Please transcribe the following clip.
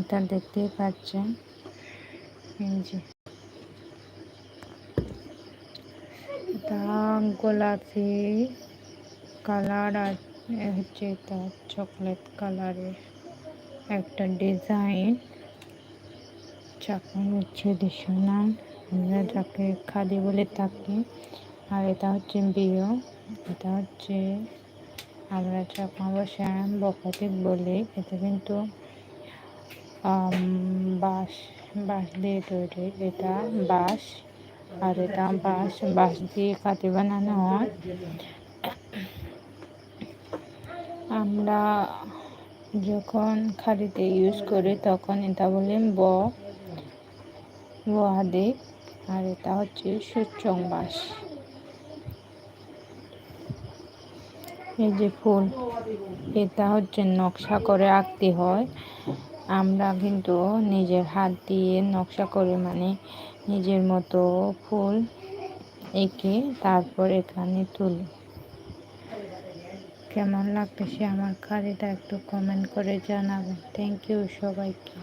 এটা দেখতেই পাচ্ছেন। এই যে। গোলাপি কালার আর হচ্ছে এটা চকলেট কালারের একটা ডিজাইন। চাকা হচ্ছে দৃশ্যমান আমরা যাকে খাদি বলে থাকি। আর এটা হচ্ছে বিয়, এটা হচ্ছে আমরা চাকমা ভাষায় বকাতে বলি। এটা কিন্তু বাঁশ বাঁশ দিয়ে তৈরি। এটা বাঁশ, আর এটা বাঁশ বাঁশ দিয়ে কাঠি বানানো হয়। আমরা যখন খাড়িতে ইউজ করি, তখন এটা বলি ব ওয়াদে আর এটা হচ্ছে সুচং বাঁশ। এই যে ফুল, এটা হচ্ছে নকশা করে আঁকতে হয়। আমরা কিন্তু নিজের হাত দিয়ে নকশা করে মানে নিজের মতো ফুল এঁকে তারপর এখানে তুলি। কেমন লাগতেছে আমার কারিটা একটু কমেন্ট করে জানাবেন। থ্যাংক ইউ সবাইকে।